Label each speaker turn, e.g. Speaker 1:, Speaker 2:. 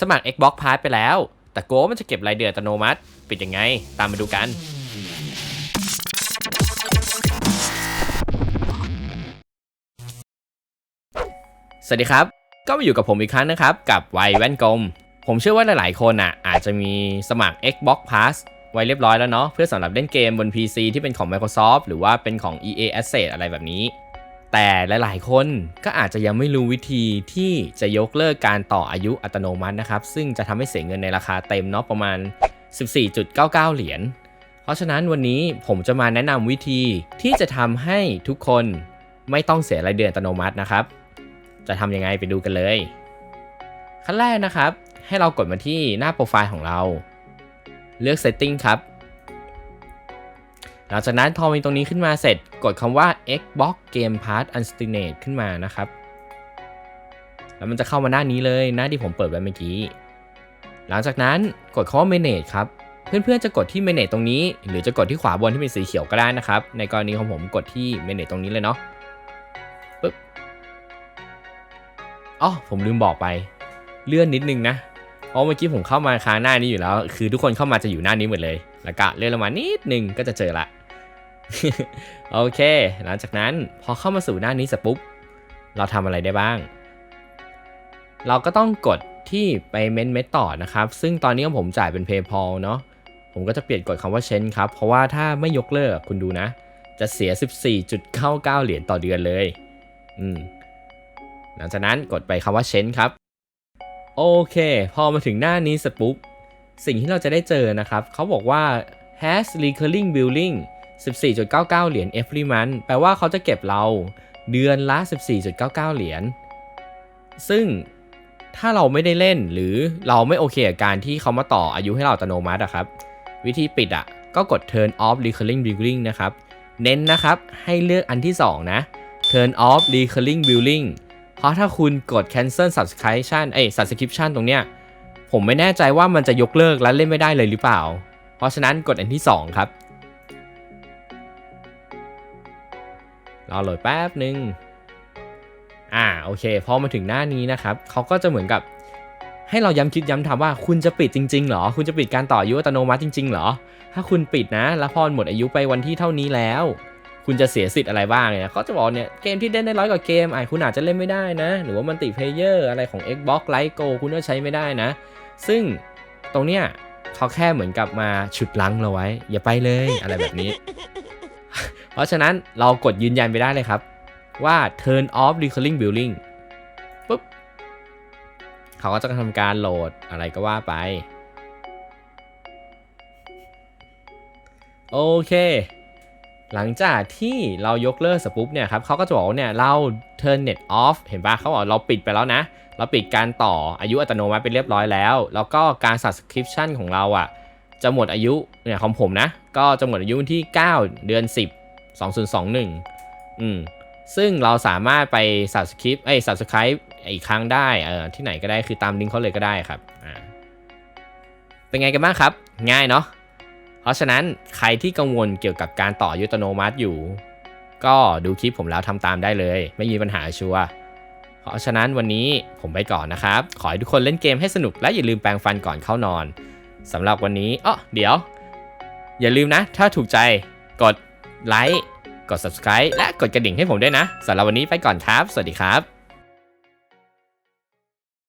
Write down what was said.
Speaker 1: สมัคร Xbox Pass ไปแล้ว แต่โกมันจะเก็บรายเดือนอัตโนมัติ ปิดยังไง ตามมาดูกัน สวัสดีครับ ก็มาอยู่กับผมอีกครั้งนะครับ กับวัยแว่นกลม ผมเชื่อว่าหลายๆคนอะอาจจะมีสมัคร Xbox Pass ไว้เรียบร้อยแล้วเนาะเพื่อสำหรับเล่นเกมบน PC ที่เป็นของ Microsoft หรือว่าเป็นของ EA Asset อะไรแบบนี้ แต่หลายๆ คนก็อาจจะยังไม่รู้วิธีที่จะยกเลิกการต่ออายุอัตโนมัตินะครับ ซึ่งจะทำให้เสียเงินในราคาเต็มเนาะประมาณ 14.99 เหรียญ เพราะฉะนั้นวันนี้ผมจะมาแนะนำวิธีที่จะทำให้ทุกคนไม่ต้องเสียรายเดือนอัตโนมัตินะครับ จะทำยังไงไปดูกันเลย ขั้นแรกนะครับ ให้เรากดมาที่หน้าโปรไฟล์ของเรา เลือก Setting ครับ หลังจากนั้นพอมีตรงนี้ขึ้นมาเสร็จกดคำว่า Xbox Game Pass Unstated ขึ้นมานะครับ แล้วมันจะเข้ามาหน้านี้เลยหน้าที่ผมเปิดไว้เมื่อกี้ หลังจากนั้นกดคำว่า Manage ครับ เพื่อนๆจะกดที่ Manage ตรงนี้ หรือจะกดที่ขวาบนที่เป็นสีเขียวก็ได้นะครับ ในกรณีของผมกดที่ Manage ตรงนี้เลยเนาะปึ๊บอ๋อผมลืมบอกไป เลื่อนนิดนึงนะเพราะเมื่อกี้ผมเข้ามาค้างหน้านี้อยู่แล้ว คือทุกคนเข้ามาจะอยู่หน้านี้หมดเลย แล้วก็เลื่อนลงมานิดนึงก็จะเจอละ โอเค หลังจากนั้นพอเข้ามาสู่หน้านี้เสร็จปุ๊บ เราทำอะไรได้บ้าง เราก็ต้องกดที่ไปเมนเม t ต่อนะครับ ซึ่งตอนนี้ผมจ่ายเป็น PayPal เนาะผมก็จะเปลี่ยนกดคำว่าเชนครับ เพราะว่าถ้าไม่ยกเลิกคุณดูนะ จะเสีย 14.99 เหรียญต่อเดือนเลย อืม หลังจากนั้นกดไปคำว่าเชนครับ โอเค พอมาถึงหน้านี้เสร็จปุ๊บ สิ่งที่เราจะได้เจอนะครับ เขาบอกว่า has recurring billing 14.99 เหรียญ every month แปลว่าเขาจะเก็บเราเดือนละ 14.99 เหรียญ ซึ่งถ้าเราไม่ได้เล่นหรือเราไม่โอเคกับการที่เขามาต่ออายุให้เราอัตโนมัติอะครับ วิธีปิดอะก็กด turn off recurring billing นะครับ เน้นนะครับให้เลือกอันที่ 2 นะ turn off recurring billing เพราะถ้าคุณกด cancel subscription เอ้ย subscription ตรงเนี้ยผมไม่แน่ใจว่ามันจะยกเลิกและเล่นไม่ได้เลยหรือเปล่า เพราะฉะนั้นกดอันที่ 2 ครับ รอโหลดแป๊บหนึ่งอ่าโอเคพอมาถึงหน้านี้นะครับเขาก็จะเหมือนกับ ให้เราย้ำคิดย้ำทำว่าคุณจะปิดจริงๆเหรอ คุณจะปิดการต่ออายุอัตโนมัติจริงๆเหรอ ถ้าคุณปิดนะ แล้วพอหมดอายุไปวันที่เท่านี้แล้ว คุณจะเสียสิทธิ์อะไรบ้างเนี่ยเขาจะบอกเนี่ยเกมที่เล่นได้ร้อยกว่าเกมไอะคุณอาจจะเล่นไม่ได้นะ หรือว่ามันติเพลเยอร์อะไรของ Xbox Live Go คุณก็ใช้ไม่ได้นะ ซึ่งตรงเนี้ยเขาแค่เหมือนกับมาฉุดลังเราไว้ อย่าไปเลยอะไรแบบนี้ เพราะฉะนั้นเรากดยืนยันไปได้เลยครับ ว่า turn off recurring billing ปุ๊บเขาก็จะทำการโหลดอะไรก็ว่าไป โอเค หลังจากที่เรายกเลิกสปุ๊บเนี่ยครับเขาก็จะบอกว่าเนี่ยเรา turn net off เห็นปะเขาบอกเราปิดไปแล้วนะ เราปิดการต่ออายุอัตโนมัติไปเรียบร้อยแล้ว แล้วก็การ subscription ของเราอะจะหมดอายุเนี่ยของผมนะ ก็จะหมดอายุที่ 9 เดือน 10 2021 อืมซึ่งเราสามารถไป subscribe เอ้ย subscribe อีกครั้งได้เออที่ไหนก็ได้คือตามลิงก์เขาเลยก็ได้ครับอ่าเป็นไงกันบ้างครับ ง่ายเนาะเพราะฉะนั้นใครที่กังวลเกี่ยวกับการต่อยุตโนมัติอยู่ ก็ดูคลิปผมแล้วทำตามได้เลย ไม่มีปัญหาชัวร์เพราะฉะนั้นวันนี้ผมไปก่อนนะครับ ขอให้ทุกคนเล่นเกมให้สนุกและอย่าลืมแปรงฟันก่อนเข้านอนสำหรับวันนี้อ๋อเดี๋ยว อย่าลืมนะ ถ้าถูกใจกด ไลค์ กด subscribe และกดกระดิ่งให้ผมด้วยนะสำหรับวันนี้ไปก่อนครับ สวัสดีครับ